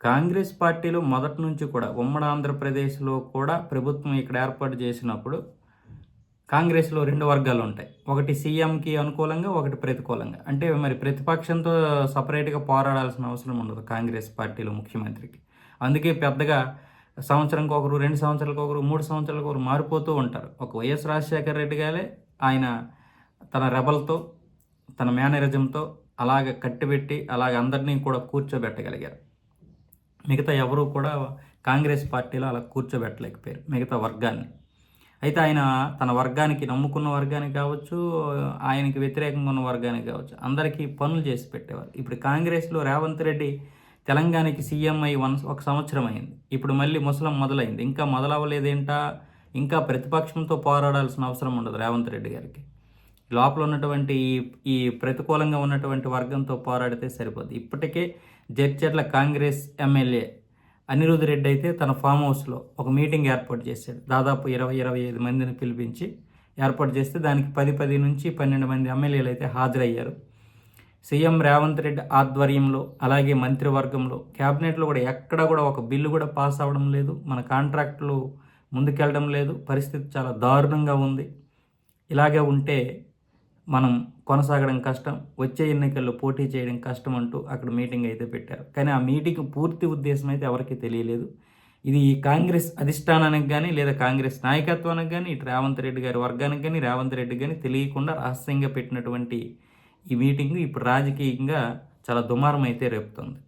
కాంగ్రెస్ పార్టీలో మొదటి నుంచి కూడా ఉమ్మడి ఆంధ్రప్రదేశ్లో కూడా ప్రభుత్వం ఇక్కడ ఏర్పాటు చేసినప్పుడు కాంగ్రెస్లో రెండు వర్గాలు ఉంటాయి. ఒకటి సీఎంకి అనుకూలంగా ఒకటి ప్రతికూలంగా. అంటే మరి ప్రతిపక్షంతో సపరేట్గా పోరాడాల్సిన అవసరం ఉండదు కాంగ్రెస్ పార్టీలో ముఖ్యమంత్రికి. అందుకే పెద్దగా సంవత్సరంకి ఒకరు రెండు సంవత్సరాలకు ఒకరు మూడు సంవత్సరాలకు ఒకరు మారిపోతూ ఉంటారు. ఒక వైఎస్ రాజశేఖర రెడ్డి గారే ఆయన తన రెబల్తో తన మేనరిజంతో అలాగ కట్టిబెట్టి అలాగ అందరినీ కూడా కూర్చోబెట్టగలిగారు. మిగతా ఎవరు కూడా కాంగ్రెస్ పార్టీలో అలా కూర్చోబెట్టలేకపోయారు మిగతా వర్గాన్ని. అయితే ఆయన తన వర్గానికి నమ్ముకున్న వర్గానికి కావచ్చు ఆయనకి వ్యతిరేకంగా ఉన్న వర్గానికి కావచ్చు అందరికీ పనులు చేసి పెట్టేవారు. ఇప్పుడు కాంగ్రెస్లో రేవంత్ రెడ్డి తెలంగాణకి సీఎం అయి వన్ ఒక సంవత్సరం అయింది. ఇప్పుడు మళ్ళీ ముసలం మొదలైంది. ఇంకా మొదలవ్వలేదేంటా? ఇంకా ప్రతిపక్షంతో పోరాడాల్సిన అవసరం ఉండదు రేవంత్ రెడ్డి గారికి. లోపల ఉన్నటువంటి ఈ ప్రతికూలంగా ఉన్నటువంటి వర్గంతో పోరాడితే సరిపోద్ది. ఇప్పటికే జడ్చర్ల కాంగ్రెస్ ఎమ్మెల్యే అనిరుద్ రెడ్డి అయితే తన ఫామ్ హౌస్లో ఒక మీటింగ్ ఏర్పాటు చేశాడు. దాదాపు ఇరవై ఇరవై ఐదు మందిని పిలిపించి ఏర్పాటు చేస్తే దానికి పది పది నుంచి పన్నెండు మంది ఎమ్మెల్యేలు అయితే హాజరయ్యారు. సీఎం రేవంత్ రెడ్డి ఆధ్వర్యంలో అలాగే మంత్రివర్గంలో క్యాబినెట్లో కూడా ఎక్కడ కూడా ఒక బిల్లు కూడా పాస్ అవ్వడం లేదు. మన కాంట్రాక్టులు ముందుకెళ్ళడం లేదు. పరిస్థితి చాలా దారుణంగా ఉంది. ఇలాగే ఉంటే మనం కొనసాగడం కష్టం వచ్చే ఎన్నికల్లో పోటీ చేయడం కష్టం అంటూ అక్కడ మీటింగ్ అయితే పెట్టారు. కానీ ఆ మీటింగ్ పూర్తి ఉద్దేశం అయితే ఎవరికి తెలియలేదు. ఇది ఈ కాంగ్రెస్ అధిష్టానానికి కానీ లేదా కాంగ్రెస్ నాయకత్వానికి కానీ ఇటు రేవంత్ రెడ్డి గారి వర్గానికి కానీ రేవంత్ రెడ్డి కానీ తెలియకుండా రహస్యంగా పెట్టినటువంటి ఈ మీటింగ్ ఇప్పుడు రాజకీయంగా చాలా దుమారం అయితే రేపుతుంది.